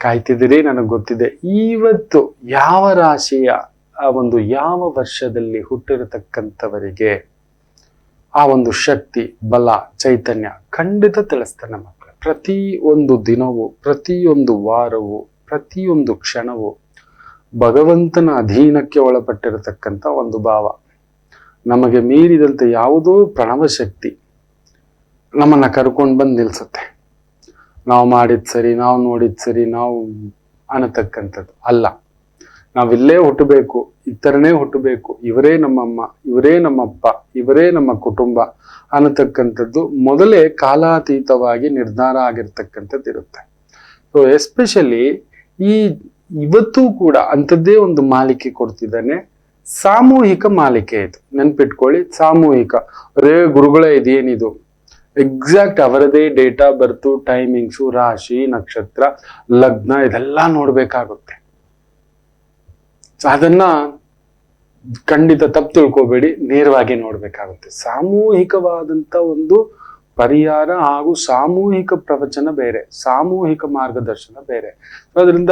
ಕಾಯ್ತಿದ್ದೀರಿ, ನನಗೆ ಗೊತ್ತಿದೆ. ಇವತ್ತು ಯಾವ ರಾಶಿಯ ಆ ಒಂದು ಯಾವ ವರ್ಷದಲ್ಲಿ ಹುಟ್ಟಿರತಕ್ಕಂಥವರಿಗೆ ಆ ಒಂದು ಶಕ್ತಿ, ಬಲ, ಚೈತನ್ಯ ಖಂಡಿತ ತಿಳಿಸ್ತಾನೆ ಮಕ್ಕಳು. ಪ್ರತಿ ಒಂದು ದಿನವೂ ಪ್ರತಿಯೊಂದು ವಾರವೂ ಪ್ರತಿಯೊಂದು ಕ್ಷಣವೂ ಭಗವಂತನ ಅಧೀನಕ್ಕೆ ಒಳಪಟ್ಟಿರತಕ್ಕಂಥ ಒಂದು ಭಾವ. ನಮಗೆ ಮೀರಿದಂತೆ ಯಾವುದೋ ಪ್ರಣವ ಶಕ್ತಿ ನಮ್ಮನ್ನ ಕರ್ಕೊಂಡು ಬಂದು ನಿಲ್ಸುತ್ತೆ. ನಾವು ಮಾಡಿದ್ ಸರಿ, ನಾವು ನೋಡಿದ್ ಸರಿ, ನಾವು ಅನ್ನತಕ್ಕಂಥದ್ದು. ಅಲ್ಲ, ನಾವಿಲ್ಲೇ ಹುಟ್ಟಬೇಕು ಈ ಹುಟ್ಟಬೇಕು, ಇವರೇ ನಮ್ಮಮ್ಮ, ಇವರೇ ನಮ್ಮಪ್ಪ, ಇವರೇ ನಮ್ಮ ಕುಟುಂಬ ಅನ್ನತಕ್ಕಂಥದ್ದು ಮೊದಲೇ ಕಾಲಾತೀತವಾಗಿ ನಿರ್ಧಾರ ಆಗಿರ್ತಕ್ಕಂಥದ್ದು ಇರುತ್ತೆ. ಸೊ ಎಸ್ಪೆಷಲಿ ಈ ಇವತ್ತು ಕೂಡ ಅಂಥದ್ದೇ ಒಂದು ಮಾಲಿಕೆ ಕೊಡ್ತಿದ್ದಾನೆ. ಸಾಮೂಹಿಕ ಮಾಲಿಕೆ ಇದು. ನೆನ್ಪಿಟ್ಕೊಳ್ಳಿ, ಸಾಮೂಹಿಕ. ರೇ ಗುರುಗಳೇ ಇದೇನಿದು? ಎಕ್ಸಾಕ್ಟ್ ಅವರದೇ ಡೇಟ್ ಆಫ್ ಬರ್ತು ಟೈಮಿಂಗ್ಸು ರಾಶಿ, ನಕ್ಷತ್ರ, ಲಗ್ನ, ಇದೆಲ್ಲ ನೋಡಬೇಕಾಗುತ್ತೆ. ಅದನ್ನ ಖಂಡಿತ ತಪ್ಪು ತಿಳ್ಕೋಬೇಡಿ, ನೇರವಾಗಿ ನೋಡಬೇಕಾಗುತ್ತೆ. ಸಾಮೂಹಿಕವಾದಂತ ಒಂದು ಪರಿಹಾರ ಹಾಗೂ ಸಾಮೂಹಿಕ ಪ್ರವಚನ ಬೇರೆ, ಸಾಮೂಹಿಕ ಮಾರ್ಗದರ್ಶನ ಬೇರೆ. ಅದರಿಂದ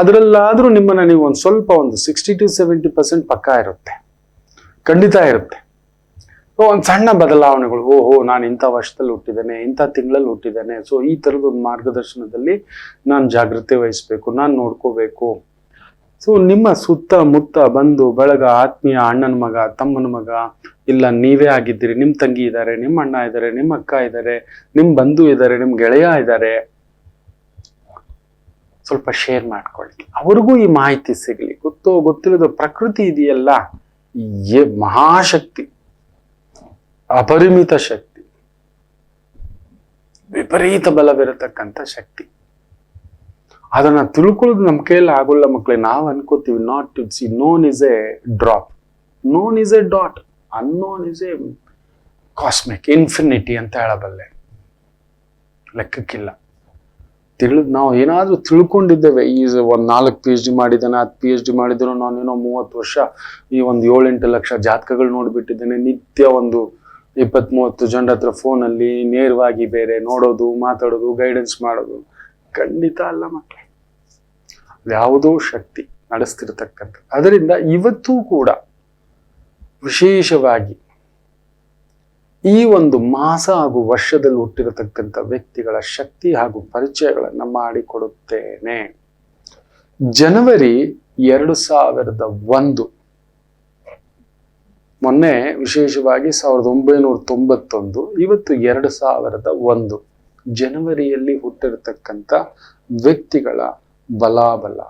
ಅದರಲ್ಲಾದರೂ ನಿಮ್ಮನ್ನ ನೀವು ಒಂದು ಸ್ವಲ್ಪ ಒಂದು ಸಿಕ್ಸ್ಟಿ ಟು ಸೆವೆಂಟಿ ಪರ್ಸೆಂಟ್ ಪಕ್ಕ ಇರುತ್ತೆ. ಖಂಡಿತ ಇರುತ್ತೆ. ಒಂದು ಸಣ್ಣ ಬದಲಾವಣೆಗಳು, ಓಹೋ, ನಾನು ಇಂಥ ವರ್ಷದಲ್ಲಿ ಹುಟ್ಟಿದ್ದೇನೆ, ಇಂಥ ತಿಂಗಳಲ್ಲಿ ಹುಟ್ಟಿದ್ದೇನೆ. ಸೊ ಈ ಥರದ ಒಂದು ಮಾರ್ಗದರ್ಶನದಲ್ಲಿ ನಾನು ಜಾಗ್ರತೆ ವಹಿಸ್ಬೇಕು, ನಾನು ನೋಡ್ಕೋಬೇಕು. ಸೊ ನಿಮ್ಮ ಸುತ್ತ ಮುತ್ತ ಬಂಧು ಬಳಗ ಆತ್ಮೀಯ ಅಣ್ಣನ ಮಗ, ತಮ್ಮನ ಮಗ, ಇಲ್ಲ ನೀವೇ ಆಗಿದ್ದೀರಿ ನಿಮ್ಮ ತಂಗಿ ಇದ್ದಾರೆ ನಿಮ್ಮ ಅಣ್ಣ ಇದ್ದಾರೆ ನಿಮ್ಮ ಅಕ್ಕ ಇದ್ದಾರೆ ನಿಮ್ಮ ಬಂಧು ಇದ್ದಾರೆ ನಿಮ್ಮ ಗೆಳೆಯ ಇದ್ದಾರೆ ಸ್ವಲ್ಪ ಶೇರ್ ಮಾಡ್ಕೊಳ್ಳಿ. ಅವ್ರಿಗೂ ಈ ಮಾಹಿತಿ ಸಿಗಲಿ. ಗೊತ್ತೋ, ಗೊತ್ತಿಲ್ಲದ ಪ್ರಕೃತಿ ಇದೆಯಲ್ಲ ಮಹಾಶಕ್ತಿ. ಅಪರಿಮಿತ ಶಕ್ತಿ. ವಿಪರೀತ ಬಲವಿರತಕ್ಕಂಥ ಶಕ್ತಿ. ಅದನ್ನ ತಿಳ್ಕೊಳ್ಳೋದು ನಮ್ಮ ಕೈಯಲ್ಲಿ ಆಗೋಲ್ಲ ಮಕ್ಕಳೇ ನಾವು ಅನ್ಕೋತೀವಿ not see known is a drop known is a dot unknown is a cosmic infinity ಅಂತ ಹೇಳಬಲ್ಲೆ. ಲೆಕ್ಕಕ್ಕಿಲ್ಲ. ತಿಳಿದ್ ನಾವು ಏನಾದ್ರೂ ತಿಳ್ಕೊಂಡಿದ್ದೇವೆ. ಈ ಒಂದ್ ನಾಲ್ಕು ಪಿ ಎಚ್ ಡಿ ಮಾಡಿದ್ದಾನೆ, ಹತ್ತು ಪಿ ಎಚ್ ಡಿ ಮಾಡಿದ್ರು ನಾನೇನೋ ಮೂವತ್ತು ವರ್ಷ ಈ ಒಂದು ಏಳೆಂಟು ಲಕ್ಷ ಜಾತಕಗಳು ನೋಡ್ಬಿಟ್ಟಿದ್ದೇನೆ. ನಿತ್ಯ ಒಂದು ಇಪ್ಪತ್ತ್ ಮೂವತ್ತು ಜನರ ಹತ್ರ ಫೋನಲ್ಲಿ ನೇರವಾಗಿ ಬೇರೆ ನೋಡೋದು, ಮಾತಾಡೋದು ಗೈಡೆನ್ಸ್ ಮಾಡೋದು. ಖಂಡಿತ ಅಲ್ಲ ಮಕ್ಕಳೇ ಯಾವುದೋ ಶಕ್ತಿ ನಡೆಸ್ತಿರ್ತಕ್ಕಂಥ ಅದರಿಂದ ಇವತ್ತೂ ಕೂಡ ವಿಶೇಷವಾಗಿ ಈ ಒಂದು ಮಾಸ ಹಾಗೂ ವರ್ಷದಲ್ಲಿ ಹುಟ್ಟಿರತಕ್ಕಂಥ ವ್ಯಕ್ತಿಗಳ ಶಕ್ತಿ ಹಾಗೂ ಪರಿಚಯಗಳನ್ನು ಮಾಡಿಕೊಡುತ್ತೇನೆ. ಜನವರಿ ಎರಡು ಸಾವಿರದ ಒಂದು ಮೊನ್ನೆ ವಿಶೇಷವಾಗಿ ಸಾವಿರದ ಒಂಬೈನೂರ ತೊಂಬತ್ತೊಂದು, ಇವತ್ತು ಎರಡು ಸಾವಿರದ ಒಂದು ಜನವರಿಯಲ್ಲಿ ಹುಟ್ಟಿರತಕ್ಕಂಥ ವ್ಯಕ್ತಿಗಳ ಬಲಾಬಲ.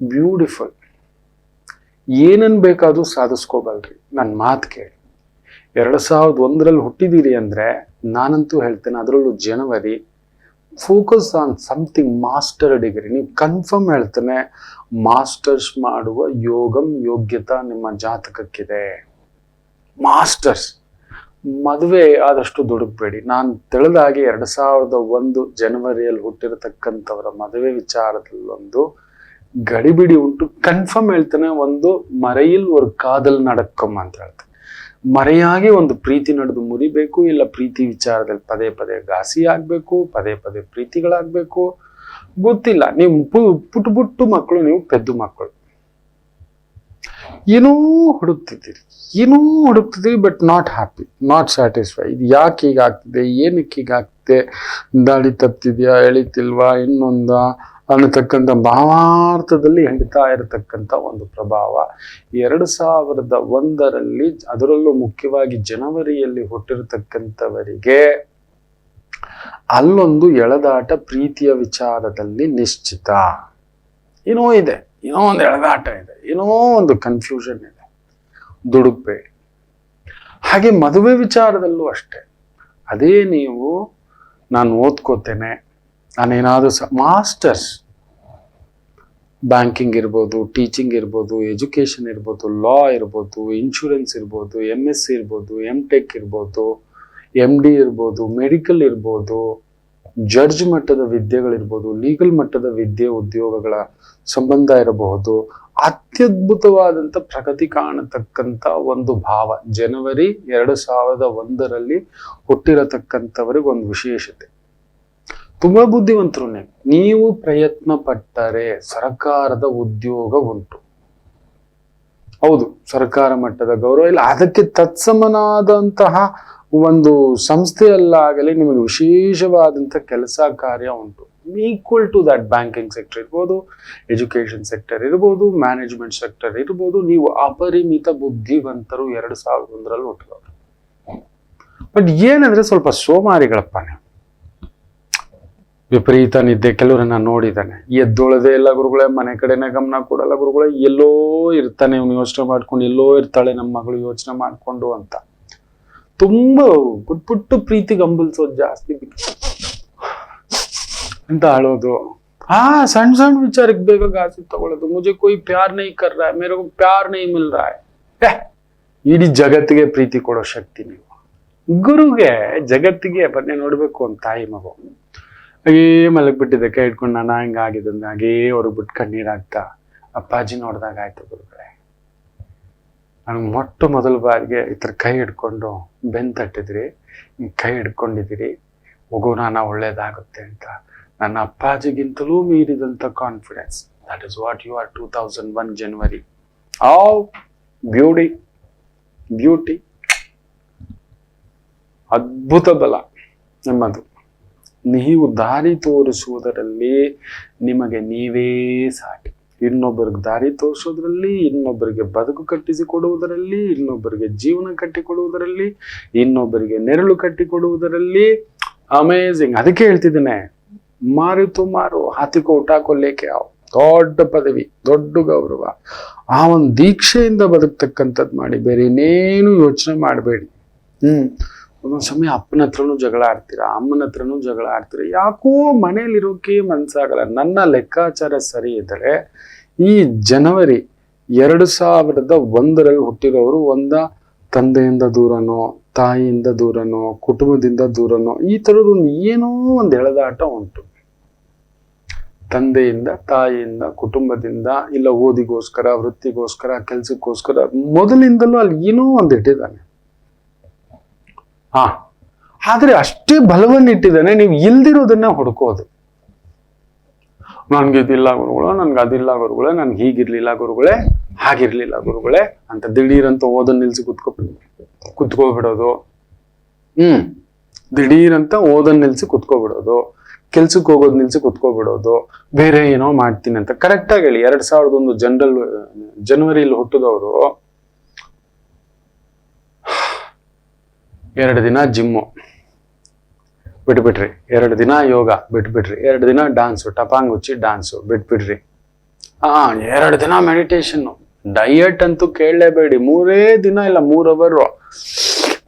ಬ್ಯೂಟಿಫುಲ್ ಏನನ್ ಬೇಕಾದ್ರೂ ಸಾಧಿಸ್ಕೋಬಲ್ರಿ ನನ್ನ ಮಾತು ಕೇಳಿ. ಎರಡು ಸಾವಿರದ ಒಂದರಲ್ಲಿ ಹುಟ್ಟಿದ್ದೀರಿ ಅಂದ್ರೆ ನಾನಂತೂ ಹೇಳ್ತೇನೆ, ಅದರಲ್ಲೂ January focus on something master degree ನೀವು ಕನ್ಫರ್ಮ್ ಹೇಳ್ತಾನೆ ಮಾಸ್ಟರ್ಸ್ ಮಾಡುವ ಯೋಗಂ ಯೋಗ್ಯತಾ ನಿಮ್ಮ ಜಾತಕಕ್ಕಿದೆ. ಮಾಸ್ಟರ್ಸ್ ಮದುವೆ ಆದಷ್ಟು ದುಡುಕ್ಬೇಡಿ. ನಾನು ತಿಳಿದಾಗಿ ಎರಡು ಸಾವಿರದ ಒಂದು ಜನವರಿಯಲ್ಲಿ ಹುಟ್ಟಿರತಕ್ಕಂಥವರ ಮದುವೆ ವಿಚಾರದಲ್ಲೊಂದು ಗಡಿಬಿಡಿ ಉಂಟು. ಕನ್ಫರ್ಮ್ ಹೇಳ್ತಾನೆ, ಒಂದು ಮರೆಯಿಲ್ ஒரு ಕಾದಲ್ ನಡಕ್ಕಮ್ಮ ಅಂತ ಹೇಳ್ತಾನೆ. ಮರೆಯಾಗಿ ಒಂದು ಪ್ರೀತಿ ನಡೆದು ಮುರಿಬೇಕು, ಇಲ್ಲ ಪ್ರೀತಿ ವಿಚಾರದಲ್ಲಿ ಪದೇ ಪದೇ ಘಾಸಿ ಆಗಬೇಕು, ಪದೇ ಪದೇ ಪ್ರೀತಿಗಳಾಗಬೇಕು, ಗೊತ್ತಿಲ್ಲ. ನೀವು ಪುಟ್ ಪುಟ್ಟು ಮಕ್ಕಳು, ನೀವು ಪೆದ್ದು ಮಕ್ಕಳು. ಏನೋ ಹುಡುಕ್ತಿದ್ದೀರಿ. ಏನೋ ಹುಡುಕ್ತಿದ್ದೀರಿ but not happy not satisfy ಇದು ಯಾಕೆ ಹೀಗಾಗ್ತಿದೆ, ಏನಕ್ಕೆ ಹೀಗಾಗ್ತಿದೆ ದಾಳಿ ತಪ್ತಿದ್ಯಾ, ಎಳಿತಿಲ್ವಾ, ಇನ್ನೊಂದ? ಅನ್ನತಕ್ಕಂಥ ಭಾವಾರ್ಥದಲ್ಲಿ ಹಿಡಿತಾ ಇರತಕ್ಕಂಥ ಒಂದು ಪ್ರಭಾವ. ಎರಡು ಸಾವಿರದ ಒಂದರಲ್ಲಿ ಅದರಲ್ಲೂ ಮುಖ್ಯವಾಗಿ ಜನವರಿಯಲ್ಲಿ ಹುಟ್ಟಿರತಕ್ಕಂಥವರಿಗೆ ಅಲ್ಲೊಂದು ಎಳೆದಾಟ ಪ್ರೀತಿಯ ವಿಚಾರದಲ್ಲಿ ನಿಶ್ಚಿತ. ಏನೋ ಇದೆ, ಏನೋ ಒಂದು ಎಳೆದಾಟ ಇದೆ, ಏನೋ ಒಂದು ಕನ್ಫ್ಯೂಷನ್ ಇದೆ ದುಡುಕ್ಬೇಡಿ ಹಾಗೆ ಮದುವೆ ವಿಚಾರದಲ್ಲೂ ಅಷ್ಟೇ. ಅದೇ ನೀವು ನಾನು ಓದ್ಕೋತೇನೆ, ನಾನೇನಾದರೂ ಸ ಮಾಸ್ಟರ್ಸ್ ಬ್ಯಾಂಕಿಂಗ್ ಇರ್ಬೋದು ಟೀಚಿಂಗ್ ಇರ್ಬೋದು ಎಜುಕೇಷನ್ ಇರ್ಬೋದು ಲಾ ಇರ್ಬೋದು ಇನ್ಶೂರೆನ್ಸ್ ಇರ್ಬೋದು ಎಂ ಎಸ್ ಸಿ ಇರ್ಬೋದು ಎಂ ಟೆಕ್ ಇರ್ಬೋದು ಎಂ ಡಿ ಇರ್ಬೋದು ಮೆಡಿಕಲ್ ಇರ್ಬೋದು ಜಡ್ಜ್ ಮಟ್ಟದ ವಿದ್ಯೆಗಳಿರ್ಬೋದು ಲೀಗಲ್ ಮಟ್ಟದ ವಿದ್ಯೆ ಉದ್ಯೋಗಗಳ ಸಂಬಂಧ ಇರಬಹುದು. ಅತ್ಯದ್ಭುತವಾದಂಥ ಪ್ರಗತಿ ಕಾಣತಕ್ಕಂಥ ಒಂದು ಭಾವ. ಜನವರಿ ಎರಡು ಸಾವಿರದ ಒಂದರಲ್ಲಿ ಹುಟ್ಟಿರತಕ್ಕಂಥವ್ರಿಗೆ ಒಂದು ವಿಶೇಷತೆ. ತುಂಬಾ ಬುದ್ಧಿವಂತರು ನೀವು ಪ್ರಯತ್ನ ಪಟ್ಟರೆ ಸರ್ಕಾರದ ಉದ್ಯೋಗ ಉಂಟು. ಹೌದು, ಸರ್ಕಾರ ಮಟ್ಟದ ಗೌರವ ಇಲ್ಲ. ಅದಕ್ಕೆ ತತ್ಸಮನಾದಂತಹ ಒಂದು ಸಂಸ್ಥೆಯಲ್ಲಾಗಲಿ ನಿಮಗೆ ವಿಶೇಷವಾದಂಥ ಕೆಲಸ ಕಾರ್ಯ ಉಂಟು. Equal to that banking sector ಇರ್ಬೋದು ಎಜುಕೇಷನ್ ಸೆಕ್ಟರ್ ಇರ್ಬೋದು ಮ್ಯಾನೇಜ್ಮೆಂಟ್ ಸೆಕ್ಟರ್ ಇರ್ಬೋದು, ನೀವು ಅಪರಿಮಿತ ಬುದ್ಧಿವಂತರು ಎರಡು ಸಾವಿರದ ಒಂದರಲ್ಲಿ ಹುಟ್ಟಿದವರು. ಬಟ್ ಏನಂದ್ರೆ ಸ್ವಲ್ಪ ಸೋಮಾರಿಗಳಪ್ಪ ನೀವು ವಿಪರೀತ ನಿದ್ದೆ ಕೆಲವರನ್ನ ನೋಡಿದ್ದಾನೆ ಎದ್ದೊಳದೆ ಇಲ್ಲ ಗುರುಗಳೇ ಮನೆ ಕಡೆನೇ ಗಮನ ಕೊಡಲ್ಲ ಗುರುಗಳೇ ಎಲ್ಲೋ ಇರ್ತಾನೆ ಇವನು ಯೋಚನೆ ಮಾಡ್ಕೊಂಡು ಎಲ್ಲೋ ಇರ್ತಾಳೆ ನಮ್ಮ ಮಗಳು ಯೋಚನೆ ಮಾಡಿಕೊಂಡು ಅಂತ. ತುಂಬ ಪುಟ್ ಪುಟ್ಟು ಪ್ರೀತಿ ಗಂಬಲ್ಸೋದು ಜಾಸ್ತಿ. ಅಂತ ಅಳೋದು ಆ ಸಣ್ಣ ಸಣ್ಣ ವಿಚಾರಕ್ಕೆ ಬೇಗ ಗಾಸಿ ತಗೊಳ್ಳೋದು. ಮುಜೆ ಕೊಯ್ ಪ್ಯಾರ್ ನೈ ಕರ್ ರಾ ಮೇರೆ ಪ್ಯಾರ್ ನೈ ಮಿಲ್ ರಾ ಹೈ. ಹೇ, ಇಡೀ ಜಗತ್ತಿಗೆ ಪ್ರೀತಿ ಕೊಡೋ ಶಕ್ತಿ ನೀವು. ಗುರುಗೆ ಜಗತ್ತಿಗೆ ಬನ್ನಿ ನೋಡ್ಬೇಕು ಅಂತ ತಾಯಿ ಮಗು. ಹಾಗೇ ಮಲಗ್ಬಿಟ್ಟಿದ್ದೆ. ಕೈ ಹಿಡ್ಕೊಂಡು ನಾನು ಹಿಂಗಾಗಿದೆ ಅಂದ ಹಾಗೇ ಅವ್ರಿಗೆ ಬಿಟ್ಟು ಕಣ್ಣೀರಾಗ್ತಾ ಅಪ್ಪಾಜಿ ನೋಡಿದಾಗ ಆಯ್ತು ಗುರುಗಳೇ. ನನಗೆ ಮೊಟ್ಟ ಮೊದಲ ಬಾರಿಗೆ ಈ ಥರ ಕೈ ಹಿಡ್ಕೊಂಡು ಬೆನ್ ತಟ್ಟಿದ್ರಿ. ಕೈ ಹಿಡ್ಕೊಂಡಿದ್ದೀರಿ. ಮಗು ನಾನು ಒಳ್ಳೇದಾಗುತ್ತೆ ಅಂತ. ನನ್ನ ಅಪ್ಪಾಜಿಗಿಂತಲೂ ಮೀರಿದಂಥ confidence that is what you are two thousand one January ಆ ಬ್ಯೂಟಿ ಬ್ಯೂಟಿ ಅದ್ಭುತ ಬಲ ನಿಮ್ಮದು. ನೀವು ದಾರಿ ತೋರಿಸುವುದರಲ್ಲಿ ನಿಮಗೆ ನೀವೇ ಸಾಟಿ. ಇನ್ನೊಬ್ಬರಿಗೆ ದಾರಿ ತೋರಿಸೋದ್ರಲ್ಲಿ, ಇನ್ನೊಬ್ಬರಿಗೆ ಬದುಕು ಕಟ್ಟಿಸಿಕೊಡುವುದರಲ್ಲಿ, ಇನ್ನೊಬ್ಬರಿಗೆ ಜೀವನ ಕಟ್ಟಿಕೊಡುವುದರಲ್ಲಿ, ಇನ್ನೊಬ್ಬರಿಗೆ ನೆರಳು ಕಟ್ಟಿಕೊಡುವುದರಲ್ಲಿ. ಅಮೇಝಿಂಗ್ ಅದಕ್ಕೆ ಹೇಳ್ತಿದ್ದೇನೆ, ಮಾರಿತು ಮಾರು, ಹಾತಿಕೋ ಊಟಾಕೋ ಲೇಕೆ ಯಾವ ದೊಡ್ಡ ಪದವಿ, ದೊಡ್ಡ ಗೌರವ. ಆ ಒಂದು ದೀಕ್ಷೆಯಿಂದ ಬದುಕ್ತಕ್ಕಂಥದ್ದು ಮಾಡಿ ಬೇರೆ ಇನ್ನೇನು ಯೋಚನೆ ಮಾಡಬೇಡಿ. ಹ್ಮ್. ಒಂದೊಂದು ಸಮಯ ಅಪ್ಪನ ಹತ್ರನೂ ಜಗಳ ಆಡ್ತೀರಾ, ಅಮ್ಮನ ಹತ್ರನೂ ಜಗಳ ಆಡ್ತೀರಾ, ಯಾಕೋ ಮನೇಲಿರೋಕೆ ಮನ್ಸಾಗಲ್ಲ. ನನ್ನ ಲೆಕ್ಕಾಚಾರ ಸರಿ ಇದ್ದರೆ ಈ ಜನವರಿ ಎರಡು ಸಾವಿರದ ಒಂದರಲ್ಲಿ ಹುಟ್ಟಿರೋರು ಒಂದ ತಂದೆಯಿಂದ ದೂರನೋ, ತಾಯಿಯಿಂದ ದೂರನೋ, ಕುಟುಂಬದಿಂದ ದೂರನೋ, ಈ ಥರದೊಂದು ಏನೋ ಒಂದು ಎಳೆದಾಟ ಉಂಟು. ತಂದೆಯಿಂದ, ತಾಯಿಯಿಂದ, ಕುಟುಂಬದಿಂದ, ಇಲ್ಲ ಓದಿಗೋಸ್ಕರ, ವೃತ್ತಿಗೋಸ್ಕರ, ಕೆಲಸಕ್ಕೋಸ್ಕರ ಮೊದಲಿಂದಲೂ ಅಲ್ಲಿ ಏನೋ ಒಂದು ಇಟ್ಟಿದ್ದಾನೆ. ಹಾ. ಆದ್ರೆ ಅಷ್ಟೇ ಬಲವನ್ನಿಟ್ಟಿದ್ದಾನೆ ನೀವು ಇಲ್ದಿರೋದನ್ನ ಹುಡುಕೋದು ನನ್ಗೆ ಇದಿಲ್ಲ ಗುರುಗಳು, ನನ್ಗೆ ಅದಿಲ್ಲ ಗುರುಗಳೇ, ನನ್ಗೆ ಹೀಗಿರ್ಲಿಲ್ಲ ಗುರುಗಳೇ, ಹಾಗಿರ್ಲಿಲ್ಲ ಗುರುಗಳೇ ಅಂತ ದಿಢೀರಂತ ಓದನ್ ನಿಲ್ಸಿ ಕುತ್ಕೊ, ಕುತ್ಕೋಬಿಡೋದು. ಹ್ಮ್. ದಿಢೀರಂತ ಓದನ್ ನಿಲ್ಸಿ ಕುತ್ಕೋಬಿಡೋದು. ಕೆಲ್ಸಕ್ಕೆ ಹೋಗೋದು ನಿಲ್ಸಿ ಕುತ್ಕೋಬಿಡೋದು. ಬೇರೆ ಏನೋ ಮಾಡ್ತೀನಿ ಅಂತ. ಕರೆಕ್ಟಾಗಿ ಹೇಳಿ, ಎರಡ್ ಸಾವಿರದ ಒಂದು ಜನರಲ್ ಜನವರಿಲಿ ಹುಟ್ಟಿದವರು ಎರಡು ದಿನ ಜಿಮ್ಮು. ಬಿಟ್ಬಿಟ್ರಿ. ಎರಡು ದಿನ ಯೋಗ, ಬಿಟ್ಬಿಟ್ರಿ. ಎರಡು ದಿನ ಡಾನ್ಸು ಟಪಾಂಗ್ ಉಚ್ಚಿ ಡಾನ್ಸು ಬಿಟ್ಬಿಡ್ರಿ ಹಾಂ ಎರಡು ದಿನ ಮೆಡಿಟೇಷನ್ನು ಡಯಟ್ ಅಂತೂ ಕೇಳಲೇಬೇಡಿ. ಮೂರೇ ದಿನ ಇಲ್ಲ, ಮೂರು ಅವರು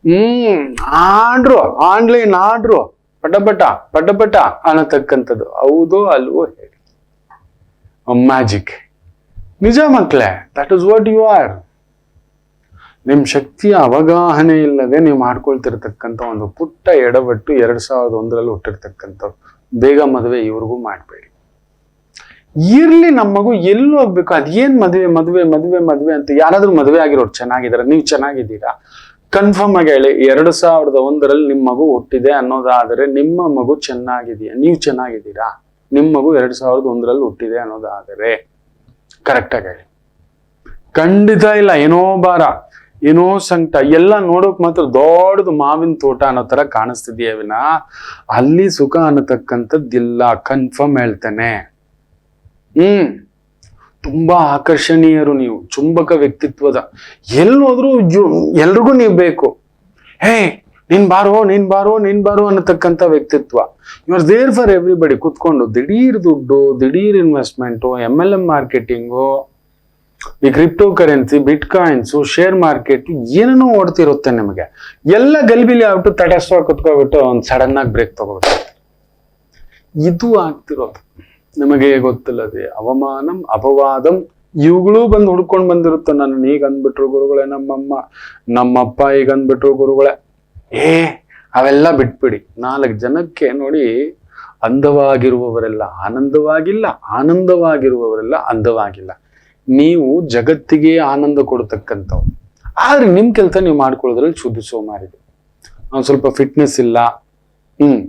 ಹ್ಮ್, ಆಡ್ರು ಆನ್ಲೈನ್ ಆಡ್ರು. ಪಟ ಪಟಪಟ ಪಟ ಪಟ ಅನ್ನತಕ್ಕಂಥದ್ದು. ಹೌದೋ ಅಲ್ವೋ ಹೇಳಿ. ಮ್ಯಾಜಿಕ್ ನಿಜ ಮಕ್ಕಳೇ that is what you are ನಿಮ್ ಶಕ್ತಿಯ ಅವಗಾಹನೆ ಇಲ್ಲದೆ ನೀವು ಮಾಡ್ಕೊಳ್ತಿರ್ತಕ್ಕಂಥ ಒಂದು ಪುಟ್ಟ ಎಡವಟ್ಟು ಎರಡು ಸಾವಿರದ ಒಂದರಲ್ಲಿ ಹುಟ್ಟಿರ್ತಕ್ಕಂಥವ್ರು. ಬೇಗ ಮದುವೆ ಇವ್ರಿಗೂ ಮಾಡಬೇಡಿ. ಇರ್ಲಿ ನಮ್ಮ ಮಗು ಎಲ್ಲಿ ಹೋಗ್ಬೇಕು. ಅದೇನು ಮದುವೆ ಮದುವೆ ಮದುವೆ ಮದುವೆ ಅಂತ ಯಾರಾದರೂ ಮದುವೆ ಆಗಿರೋರು ಚೆನ್ನಾಗಿದ್ದಾರೆ. ನೀವು ಚೆನ್ನಾಗಿದ್ದೀರಾ? ಕನ್ಫರ್ಮ್ ಆಗಿ ಹೇಳಿ. ಎರಡು ಸಾವಿರದ ಒಂದರಲ್ಲಿ ನಿಮ್ಮ ಮಗು ಹುಟ್ಟಿದೆ ಅನ್ನೋದಾದರೆ ನಿಮ್ಮ ಮಗು ಚೆನ್ನಾಗಿದೆಯಾ? ನೀವು ಚೆನ್ನಾಗಿದ್ದೀರಾ? ನಿಮ್ಮ ಮಗು ಎರಡು ಸಾವಿರದ ಒಂದರಲ್ಲಿ ಹುಟ್ಟಿದೆ ಅನ್ನೋದಾದರೆ. ಕರೆಕ್ಟಾಗಿ ಹೇಳಿ. ಖಂಡಿತ ಇಲ್ಲ. ಏನೋ ಭಾರ. ಏನೋ ಸಂಕಟ. ಎಲ್ಲ ನೋಡೋಕೆ ಮಾತ್ರ ದೊಡ್ಡದು ಮಾವಿನ ತೋಟ ಅನ್ನೋ ತರ ಕಾಣಿಸ್ತಿದೆಯೇ ವಿನ? ಅಲ್ಲಿ ಸುಖ ಅನ್ನತಕ್ಕಂಥದ್ದಿಲ್ಲ ಕನ್ಫರ್ಮ್ ಹೇಳ್ತೇನೆ. ಹ್ಮ್. ತುಂಬಾ ಆಕರ್ಷಣೀಯರು ನೀವು, ಚುಂಬಕ ವ್ಯಕ್ತಿತ್ವದ. ಎಲ್ಲೋದ್ರೂ ಎಲ್ರಿಗೂ ನೀವು ಬೇಕು. ಹೇ, ನೀನ್ ಬಾರೋ ನೀನ್ ಬಾರೋ ನೀನ್ ಬಾರೋ ಅನ್ನತಕ್ಕಂಥ ವ್ಯಕ್ತಿತ್ವ. You are there for everybody ಕುತ್ಕೊಂಡು ದಿಢೀರ್ ದುಡ್ಡು, ದಿಢೀರ್ investment M L M marketing ಈ crypto currency bitcoins share market ಏನೇನೋ ಓಡ್ತಿರುತ್ತೆ ನಿಮಗೆ. ಎಲ್ಲ ಗಲ್ಬಿಲಿ ಆಗ್ಬಿಟ್ಟು ತಟಸ್ವ ಕುತ್ಕೊಬಿಟ್ಟು ಒಂದು ಸಡನ್ ಆಗಿ ಬ್ರೇಕ್ ತಗೋಬಿಟ್ಟು ಇದು ಆಗ್ತಿರೋದು. ನಿಮಗೆ ಗೊತ್ತಿಲ್ಲದೆ ಅವಮಾನಂ, ಅಪವಾದಂ, ಇವುಗಳು ಬಂದು ಹುಡ್ಕೊಂಡು ಬಂದಿರುತ್ತೆ. ನಾನು ಈಗ ಅಂದ್ಬಿಟ್ರು ಗುರುಗಳೇ, ನಮ್ಮಮ್ಮ, ನಮ್ಮಪ್ಪ ಈಗ ಅಂದ್ಬಿಟ್ರು ಗುರುಗಳೇ. ಏ, ಅವೆಲ್ಲ ಬಿಟ್ಬಿಡಿ. ನಾಲ್ಕು ಜನಕ್ಕೆ ನೋಡಿ ಅಂದವಾಗಿರುವವರೆಲ್ಲ ಆನಂದವಾಗಿಲ್ಲ, ಆನಂದವಾಗಿರುವವರೆಲ್ಲ ಅಂದವಾಗಿಲ್ಲ. ನೀವು ಜಗತ್ತಿಗೆ ಆನಂದ ಕೊಡ್ತಕ್ಕಂಥವ್ರು. ಆದ್ರೆ ನಿಮ್ಮ ಕೆಲಸ ನೀವು ಮಾಡ್ಕೊಳ್ಳೋದ್ರಲ್ಲಿ ಶುದ್ಧ ಸೋಮಾರಿದೆ. ಒಂದು ಸ್ವಲ್ಪ ಫಿಟ್ನೆಸ್ ಇಲ್ಲ. ಹ್ಮ್.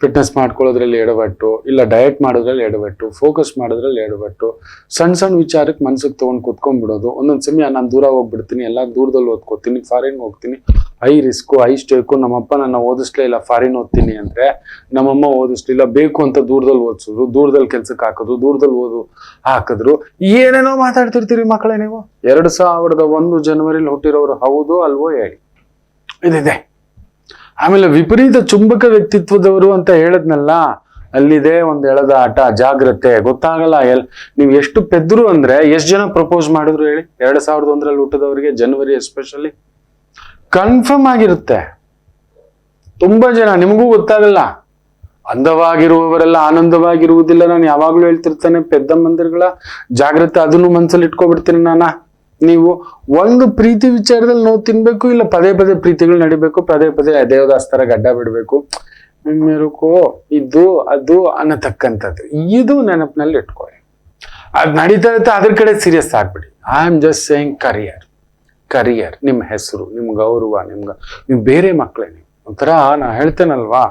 ಫಿಟ್ನೆಸ್ ಮಾಡ್ಕೊಳ್ಳೋದ್ರಲ್ಲಿ ಎಡವಟ್ಟು, ಇಲ್ಲ ಡಯಟ್ ಮಾಡೋದ್ರಲ್ಲಿ ಎಡವಟ್ಟು ಫೋಕಸ್ ಮಾಡೋದ್ರಲ್ಲಿ ಎಡವಟ್ಟು ಸಣ್ಣ ಸಣ್ಣ ವಿಚಾರಕ್ಕೆ ಮನ್ಸಿಗೆ ತೊಗೊಂಡು ಕುತ್ಕೊಂಡ್ಬಿಡೋದು. ಒಂದೊಂದು ಸಮಯ ನಾನು ದೂರ ಹೋಗ್ಬಿಡ್ತೀನಿ ಎಲ್ಲ ದೂರದಲ್ಲಿ ಓದ್ಕೋತೀನಿ ಫಾರಿನ್ ಹೋಗ್ತೀನಿ ಐ ರಿಸ್ಕು, ಹೈ ಸ್ಟೇಕು, ನಮ್ಮಪ್ಪ ನನ್ನ ಓದಿಸ್ಲೇ ಇಲ್ಲ, ಫಾರಿನ್ ಓದ್ತೀನಿ ಅಂದ್ರೆ ನಮ್ಮಮ್ಮ ಓದಿಸ್ಲಿಲ್ಲ ಬೇಕು ಅಂತ ದೂರದಲ್ಲಿ ಓದಿಸೋದು, ದೂರದಲ್ಲಿ ಕೆಲ್ಸಕ್ಕೆ ಹಾಕೋದು, ದೂರದಲ್ಲಿ ಓದು, ಹಾಕಿದ್ರು. ಏನೇನೋ ಮಾತಾಡ್ತಿರ್ತೀರಿ ಮಕ್ಕಳೇ ನೀವು? ಎರಡು ಸಾವಿರದ ಒಂದು ಜನವರಿಲಿ ಹುಟ್ಟಿರೋರು ಹೌದು ಅಲ್ವೋ ಹೇಳಿ. ಇದಿದೆ. ಆಮೇಲೆ ವಿಪರೀತ ಚುಂಬಕ ವ್ಯಕ್ತಿತ್ವದವರು ಅಂತ ಹೇಳದ್ನಲ್ಲ, ಅಲ್ಲಿದೆ ಒಂದು ಎಳೆದ ಆಟ, ಜಾಗ್ರತೆ, ಗೊತ್ತಾಗಲ್ಲ ಎಲ್, ನೀವು ಎಷ್ಟು ಪೆದ್ರು ಅಂದ್ರೆ, ಎಷ್ಟು ಜನ ಪ್ರಪೋಸ್ ಮಾಡಿದ್ರು ಹೇಳಿ? ಎರಡು ಸಾವಿರದ ಒಂದರಲ್ಲಿ ಹುಟ್ಟಿದವರಿಗೆ, ಜನವರಿ ಎಸ್ಪೆಷಲಿ ಕನ್ಫರ್ಮ್ ಆಗಿರುತ್ತೆ. ತುಂಬಾ ಜನ, ನಿಮಗೂ ಗೊತ್ತಾಗಲ್ಲ. ಅಂದವಾಗಿರುವವರೆಲ್ಲ ಆನಂದವಾಗಿರುವುದಿಲ್ಲ. ನಾನು ಯಾವಾಗಲೂ ಹೇಳ್ತಿರ್ತಾನೆ, ಪೆದ್ದ ಮಂದಿರಗಳ ಜಾಗ್ರತೆ ಅದನ್ನು ಮನ್ಸಲ್ಲಿ ಇಟ್ಕೊಬಿಡ್ತೀನಿ ನಾನ. ನೀವು ಒಂದು ಪ್ರೀತಿ ವಿಚಾರದಲ್ಲಿ ನೋವು ತಿನ್ಬೇಕು, ಇಲ್ಲ ಪದೇ ಪದೇ ಪ್ರೀತಿಗಳು ನಡಿಬೇಕು, ಪದೇ ಪದೇ ದೇವದಾಸ್ತರ ಗಡ್ಡ ಬಿಡಬೇಕು. ಮೆರುಕೋ, ಇದು, ಅದು ಅನ್ನತಕ್ಕಂಥದ್ದು. ಇದು ನೆನಪಿನಲ್ಲಿ ಇಟ್ಕೊಳ್ಳಿ. ಅದು ನಡೀತಾ ಇರುತ್ತೆ, ಅದ್ರ ಕಡೆ serious ಆಗ್ಬಿಡಿ. I am just saying career career ನಿಮ್ಮ ಹೆಸರು, ನಿಮ್ಮ ಗೌರವ, ನಿಮ್ಗೆ, ನೀವು ಬೇರೆ ಮಕ್ಕಳೇ ನೀವು. ಒಂಥರ ನಾ ಹೇಳ್ತೇನಲ್ವಾ,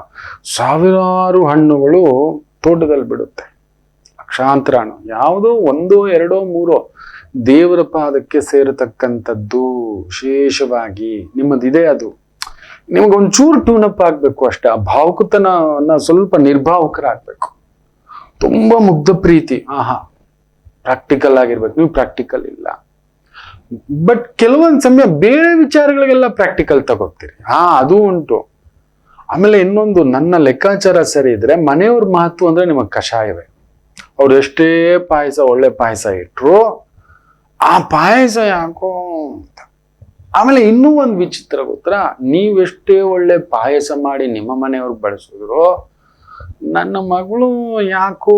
ಸಾವಿರಾರು ಹಣ್ಣುಗಳು ತೋಟದಲ್ಲಿ ಬಿಡುತ್ತೆ. ಲಕ್ಷಾಂತರ ಹಣ್ಣು, ಯಾವುದೋ ಒಂದೋ ಎರಡೋ ಮೂರೋ ದೇವರ ಪಾದಕ್ಕೆ ಸೇರತಕ್ಕಂಥದ್ದು ವಿಶೇಷವಾಗಿ ನಿಮ್ಮದಿದೆ ಅದು. ನಿಮ್ಗೆ ಒಂಚೂರು ಟ್ಯೂನಪ್ ಆಗ್ಬೇಕು ಅಷ್ಟೇ, ಆ ಭಾವುಕತನ ಸ್ವಲ್ಪ ನಿರ್ಭಾವಕರಾಗಬೇಕು. ತುಂಬಾ ಮುಗ್ಧ ಪ್ರೀತಿ, ಆಹಾ ಪ್ರಾಕ್ಟಿಕಲ್ ಆಗಿರ್ಬೇಕು, ನೀವು ಪ್ರಾಕ್ಟಿಕಲ್ ಇಲ್ಲ. ಬಟ್ ಕೆಲವೊಂದು ಸಮಯ ಬೇರೆ ವಿಚಾರಗಳಿಗೆಲ್ಲ ಪ್ರಾಕ್ಟಿಕಲ್ ತಗೋತೀರಿ. ಹಾ, ಅದು ಉಂಟು. ಆಮೇಲೆ ಇನ್ನೊಂದು, ನನ್ನ ಲೆಕ್ಕಾಚಾರ ಸರಿ ಇದ್ರೆ ಮನೆಯವ್ರ ಮಹತ್ವ ಅಂದ್ರೆ ನಿಮಗೆ ಕಷಾಯವೇ. ಅವ್ರು ಎಷ್ಟೇ ಪಾಯಸ, ಒಳ್ಳೆ ಪಾಯಸ ಇಟ್ರು, ಆ ಪಾಯಸ ಯಾಕೋ ಅಂತ. ಆಮೇಲೆ ಇನ್ನೂ ಒಂದು ವಿಚಿತ್ರ ಗೊತ್ತಾ? ನೀವೆಷ್ಟೇ ಒಳ್ಳೆ ಪಾಯಸ ಮಾಡಿ ನಿಮ್ಮ ಮನೆಯವ್ರಿಗೆ ಬಳಸಿದ್ರು ನನ್ನ ಮಗಳು ಯಾಕೋ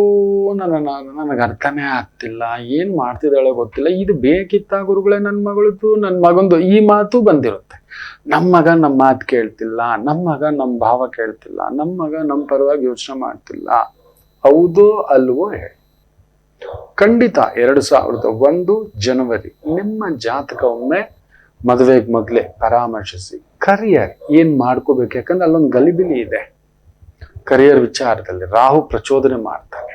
ನನ್ನ ನನಗೆ ಅರ್ಥನೇ ಆಗ್ತಿಲ್ಲ. ಏನ್ ಮಾಡ್ತಿದ್ದಾಳೆ ಗೊತ್ತಿಲ್ಲ. ಇದು ಬೇಕಿತ್ತ ಗುರುಗಳೇ ನನ್ನ ಮಗಳದ್ದು? ನನ್ನ ಮಗಂದು ಈ ಮಾತು ಬಂದಿರುತ್ತೆ. ನಮ್ಮ ಮಗ ನಮ್ಮ ಮಾತು ಕೇಳ್ತಿಲ್ಲ. ನಮ್ಮ ಮಗ ನಮ್ಮ ಭಾವ ಕೇಳ್ತಿಲ್ಲ. ನಮ್ಮ ಮಗ ನಮ್ಮ ಪರವಾಗಿ ಯೋಚನೆ ಮಾಡ್ತಿಲ್ಲ. ಹೌದೋ ಅಲ್ವೋ ಹೇಳಿ. ಖಂಡಿತ ಎರಡು ಸಾವಿರದ ಒಂದು ಜನವರಿ ನಿಮ್ಮ ಜಾತಕ ಒಮ್ಮೆ ಮದುವೆಗೆ ಮೊದಲೇ ಪರಾಮರ್ಶಿಸಿ, ಕರಿಯರ್. ಏನ್ ಮಾಡ್ಕೋಬೇಕು? ಯಾಕಂದ್ರೆ ಅಲ್ಲೊಂದು ಗಲಿಬಿಲಿ ಇದೆ. ಕರಿಯರ್ ವಿಚಾರದಲ್ಲಿ ರಾಹು ಪ್ರಚೋದನೆ ಮಾಡ್ತಾನೆ.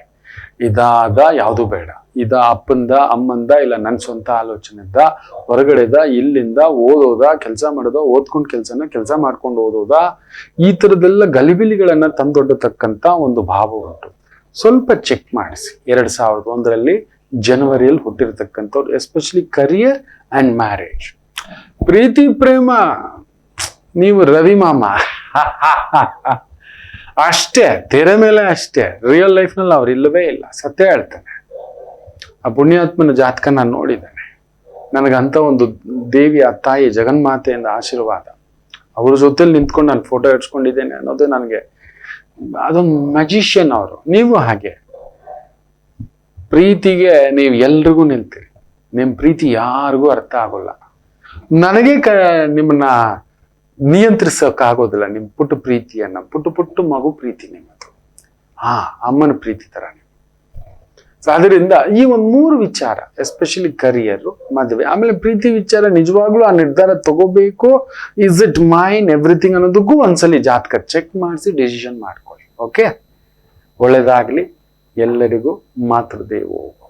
ಇದಾದ ಯಾವುದು ಬೇಡ. ಇದ ಅಪ್ಪಂದ, ಅಮ್ಮಂದ, ಇಲ್ಲ ನನ್ನ ಸ್ವಂತ ಆಲೋಚನೆದ, ಹೊರಗಡೆದ, ಇಲ್ಲಿಂದ ಓದೋದ, ಕೆಲಸ ಮಾಡೋದ, ಓದ್ಕೊಂಡ್ ಕೆಲಸನ ಕೆಲಸ ಮಾಡ್ಕೊಂಡು ಓದೋದ, ಈ ತರದೆಲ್ಲ ಗಲಿಬಿಲಿಗಳನ್ನ ತಂದೊಡ್ಡತಕ್ಕಂತ ಒಂದು ಭಾವ ಉಂಟು. ಸ್ವಲ್ಪ ಚೆಕ್ ಮಾಡಿಸಿ. ಎರಡು ಸಾವಿರದ ಒಂದರಲ್ಲಿ ಜನವರಿಯಲ್ಲಿ ಹುಟ್ಟಿರ್ತಕ್ಕಂಥವ್ರು ಎಸ್ಪೆಷಲಿ ಕರಿಯರ್ ಅಂಡ್ ಮ್ಯಾರೇಜ್ ಪ್ರೀತಿ, ಪ್ರೇಮ, ನೀವು ರವಿ ಮಾಮ. ಅಷ್ಟೇ, ತೆರೆ ಮೇಲೆ ಅಷ್ಟೇ ರಿಯಲ್ ಲೈಫ್ನಲ್ಲಿ ಅವ್ರು ಇಲ್ಲವೇ ಇಲ್ಲ. ಸತ್ಯ ಹೇಳ್ತಾನೆ. ಆ ಪುಣ್ಯಾತ್ಮನ ಜಾತಕ ನಾನು ನೋಡಿದ್ದೇನೆ. ನನಗಂತ ಒಂದು ದೇವಿಯ ತಾಯಿ ಜಗನ್ಮಾತೆಯಿಂದ ಆಶೀರ್ವಾದ. ಅವ್ರ ಜೊತೆಲಿ ನಿಂತ್ಕೊಂಡು ನಾನು ಫೋಟೋ ಇಡ್ಸ್ಕೊಂಡಿದ್ದೇನೆ ಅನ್ನೋದು ನನಗೆ ಅದೊಂದು ಮ್ಯಾಜಿಷಿಯನ್ ಅವರು. ನೀವು ಹಾಗೆ. ಪ್ರೀತಿಗೆ ನೀವು ಎಲ್ರಿಗೂ ನಿಲ್ತೀರಿ. ನಿಮ್ಮ ಪ್ರೀತಿ ಯಾರಿಗೂ ಅರ್ಥ ಆಗೋಲ್ಲ. ನನಗೆ ಕ ನಿಮ್ಮನ್ನ ನಿಯಂತ್ರಿಸಕ್ ಆಗೋದಿಲ್ಲ ನಿಮ್ ಪುಟ್ಟ ಪ್ರೀತಿಯನ್ನ ಪುಟ್ಟ ಪುಟ್ಟ ಮಗು ಪ್ರೀತಿ ನಿಮ್ಮದು. ಹಾ, ಅಮ್ಮನ ಪ್ರೀತಿ ಥರ ನೀವು. ಸೊ ಅದರಿಂದ ಈ ಒಂದು ಮೂರು ವಿಚಾರ ಎಸ್ಪೆಷಲಿ ಕರಿಯರ್ ಮದುವೆ, ಆಮೇಲೆ ಪ್ರೀತಿ ವಿಚಾರ ನಿಜವಾಗ್ಲೂ ಆ ನಿರ್ಧಾರ ತಗೋಬೇಕು. ಇಸ್ ಇಟ್ ಮೈನ್ ಎವ್ರಿಥಿಂಗ್ ಅನ್ನೋದಕ್ಕೂ ಒಂದ್ಸಲಿ ಜಾತಕ ಚೆಕ್ ಮಾಡಿಸಿ ಡಿಸಿಷನ್ ಮಾಡ್ಕೊಳ್ಳಿ. ಓಕೆ ಒಳ್ಳೇದಾಗ್ಲಿ. ಎಲ್ಲರಿಗೂ ಮಾತೃದೇವೋ.